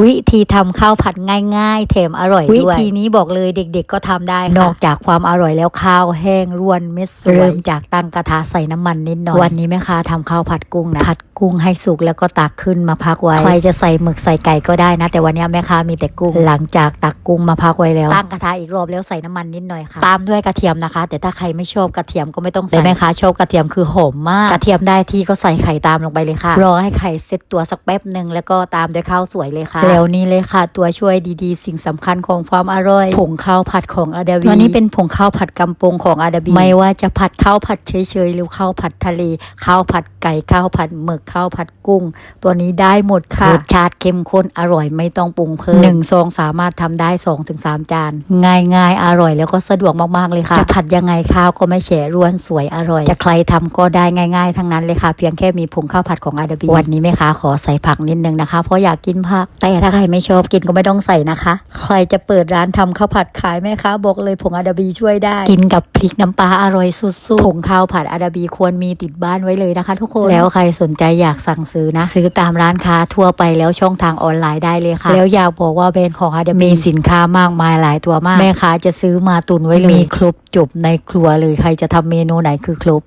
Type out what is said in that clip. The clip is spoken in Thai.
วิธีทำข้าวผัดง่าย ๆ แถมอร่อยด้วย วิธีนี้บอกเลยเด็กๆก็ทำได้ค่ะนอกจากความอร่อยแล้วข้าวแห้งร่วนเม็ดสวยเริ่มจากตั้งกระทะใส่น้ำมันนิดหน่อย วันนี้แม่ค้าทำข้าวผัดกุ้งนะผัดกุ้งให้สุกแล้วก็ตักขึ้นมาพักไว้ ใครจะใส่หมึกใส่ไก่ก็ได้นะ แต่วันนี้แม่ค้ามีแต่กุ้ง หลังจากตักกุ้งมาพักไว้แล้ว ตั้งกระทะอีกรอบแล้วใส่น้ำมันนิดหน่อยค่ะ ตามด้วยกระเทียมนะคะ แต่ถ้าใครไม่ชอบกระเทียมก็ไม่ต้องใส่แต่แม่ค้าชอบกระเทียมคือหอมมาก กระเทียมได้ที่ก็ใส่ไข่ตามลงไปเลยค่ะ รอให้ไข่เซ็ตตัวสักแป๊บหนึ่งแล้วก็ตามด้วยข้าวสวยเลยค่ะ แล้วนี่เลยค่ะ ตัวช่วยดีๆ สิ่งสำคัญของความอร่อย ผงข้าวผัดของอาดาบีตัวนี้เป็นผงข้าวผัดกำปงของอาดาบีไม่ว่าจะผัดข้าวผัดเฉยๆหรือข้าวผัดทะเลข้าวผัดไก่ข้าวผัดหมึกข้าวผัดกุ้ง ตัวนี้ได้หมดค่ะรสชาติเข้มข้นอร่อยไม่ต้องปรุงเพิ่มหนึ่งซองสามารถทำได้2อถึงสจาน ง่ายๆอร่อยแล้วก็สะดวกมากๆเลยค่ะ จะผัดยังไงข้าวก็ไม่แฉะร่วนสวยอร่อย จะใครทำก็ได้ง่ายๆ ทั้งนั้นเลยค่ะ เพียงแค่มีผงข้าวผัดของอาดาบีวันนี้แม่ค้าขอใส่ผักนิดนึงนะคะ เพราะอยากกินผัก แต่ถ้าใครไม่ชอบกินก็ไม่ต้องใส่นะคะ ใครจะเปิดร้านทำข้าวผัดขายแม่ค้าบอกเลยผงอาดาบีช่วยได้ กินกับพริกน้ำปลาอร่อยสุดๆผงข้าวผัดอาดาบีควรมีติดบ้านไว้เลยนะคะ ทุกคนแล้วใครสนใจอยากสั่งซื้อนะ ซื้อตามร้านค้าทั่วไปแล้วช่องทางออนไลน์ได้เลยค่ะ แล้วอยากบอกว่าแบรนด์ของอาดาบีมีสินค้ามากมายหลายตัวมาก แม่ค้าจะซื้อมาตุนไว้เลยมีครบจบในครัวเลยใครจะทำเมนูไหนคือครบ